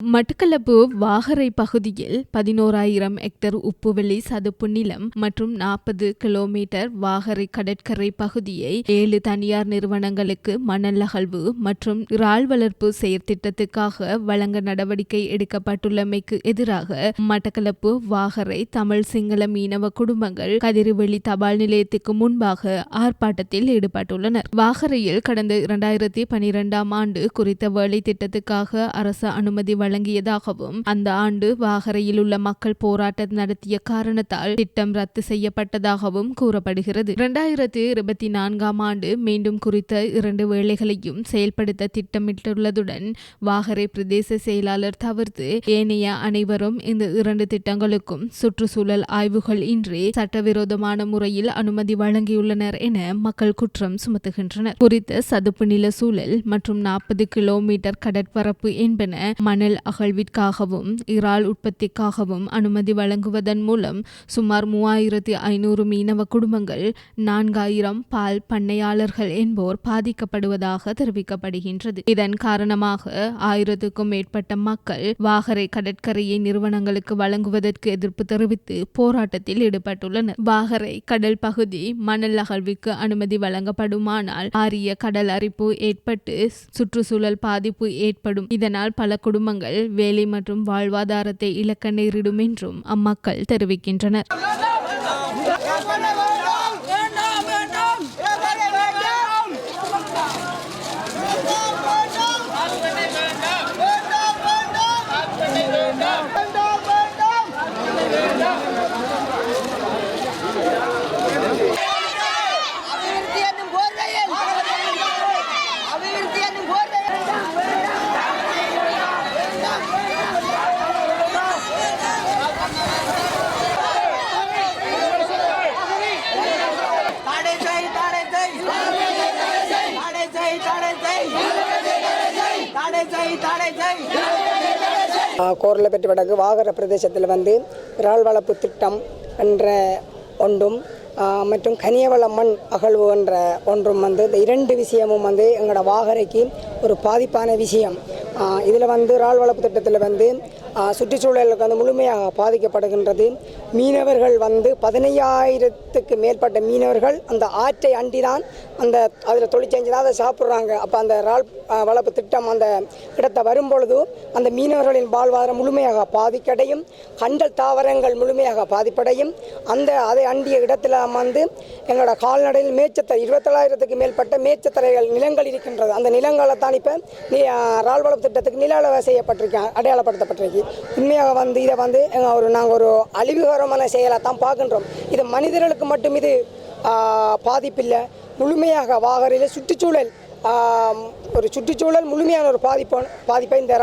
மட்டக்களப்பு வாகரை பகுதியில் பதினோராயிரம் ஹெக்டர் உப்புவெளி சதுப்பு நிலம் மற்றும் நாற்பது கிலோமீட்டர் வாகரை கடற்கரை பகுதியை ஏழு தனியார் நிறுவனங்களுக்கு மணல் அகழ்வு மற்றும் இறால் வளர்ப்பு செயற்திட்டத்துக்காக வழங்க நடவடிக்கை எடுக்கப்பட்டுள்ளமைக்கு எதிராக மட்டக்களப்பு வாகரை தமிழ் சிங்கள மீனவ குடும்பங்கள் கதிர்வெளி தபால் நிலையத்துக்கு முன்பாக ஆர்ப்பாட்டத்தில் ஈடுபட்டுள்ளனர். வாகரையில் கடந்த இரண்டாயிரத்தி பனிரெண்டாம் ஆண்டு குறித்த வேலை திட்டத்துக்காக அரசு அனுமதி வழங்கியதாகவும் அந்த ஆண்டு வாகரையில் உள்ள மக்கள் போராட்டம் நடத்திய காரணத்தால் திட்டம் ரத்து செய்யப்பட்டதாகவும் கூறப்படுகிறது. இரண்டாயிரத்தி இருபத்தி நான்காம் ஆண்டு மீண்டும் குறித்த இரண்டு வேலைகளையும் செயல்படுத்த திட்டமிட்டுள்ளதுடன் வாகரை பிரதேச செயலாளர் தவிர்த்து ஏனைய அனைவரும் இந்த இரண்டு திட்டங்களுக்கும் சுற்றுச்சூழல் ஆய்வுகள் இன்றி சட்டவிரோதமான முறையில் அனுமதி வழங்கியுள்ளனர் என மக்கள் குற்றம் சுமத்துகின்றனர். குறித்த சதுப்பு நில சூழல் மற்றும் நாற்பது கிலோமீட்டர் கடற்பரப்பு என்பன மணல் அகழ்விற்காகவும் இறால் உற்பத்திக்காகவும் அனுமதி வழங்குவதன் மூலம் சுமார் மூவாயிரத்தி ஐநூறு மீனவ குடும்பங்கள் நான்காயிரம் பால் பண்ணையாளர்கள் என்போர் பாதிக்கப்படுவதாக தெரிவிக்கப்படுகின்றது. இதன் காரணமாக ஆயிரத்துக்கும் மேற்பட்ட மக்கள் வாகரை கடற்கரையை நிறுவனங்களுக்கு வழங்குவதற்கு எதிர்ப்பு தெரிவித்து போராட்டத்தில் ஈடுபட்டுள்ளனர். வாகரை கடல் பகுதி மணல் அகழ்வுக்கு அனுமதி வழங்கப்படுமானால் ஆரிய கடல் அரிப்பு ஏற்பட்டு சுற்றுச்சூழல் பாதிப்பு ஏற்படும். இதனால் பல குடும்பங்கள் வேலை மற்றும் வாழ்வாதாரத்தை இழக்க நேரிடும் என்றும் அம்மக்கள் தெரிவிக்கின்றனர். கோரலப்பட்டி வடக்கு வாகர பிரதேசத்தில் வந்து இறால் வளர்ப்பு திட்டம் என்ற ஒன்றும் மற்றும் கனியவள மண் அகழ்வு என்ற ஒன்றும் வந்து இந்த இரண்டு விஷயமும் வந்து எங்களோட வாகரைக்கு ஒரு பாதிப்பான விஷயம். இதில் வந்து இறால் வளர்ப்பு திட்டத்தில் வந்து சுற்றுச்சூழலுக்கு வந்து முழுமையாக பாதிக்கப்படுகின்றது. மீனவர்கள் வந்து பதினையாயிரத்துக்கு மேற்பட்ட மீனவர்கள் அந்த ஆற்றை அண்டி தான் அந்த அதில் தொழிற்செஞ்சு தான் அதை சாப்பிட்றாங்க. அப்போ அந்த இறால் வளர்ப்பு திட்டம் அந்த இடத்தை வரும்பொழுது அந்த மீனவர்களின் வாழ்வாதாரம் முழுமையாக பாதிக்கடையும் கண்டல் தாவரங்கள் முழுமையாக பாதிப்படையும். அந்த அதை அண்டிய இடத்துல வந்து எங்களோட கால்நடையில் மேய்ச்சத்தரை இருபத்தேழாயிரத்துக்கு மேற்பட்ட மேய்ச்சத்தரைகள் நிலங்கள் இருக்கின்றது. அந்த நிலங்களை தான் இப்போ நீ இறால் வளர்ப்பு திட்டத்துக்கு நில அளவை செய்யப்பட்டிருக்கேன் அடையாளப்படுத்தப்பட்டிருக்கு. உண்மையாக வந்து இதை வந்து எங்கள் ஒரு நாங்கள் ஒரு அழிவுகரமான செயலை தான் பார்க்கின்றோம். இது மனிதர்களுக்கு மட்டும் இது பாதிப்பில்லை. முழுமையாக வாகரையில் சுற்றுச்சூழல் ஒரு சுற்றுச்சூழல் முழுமையான ஒரு பாதிப்பு பாதிப்பை இந்த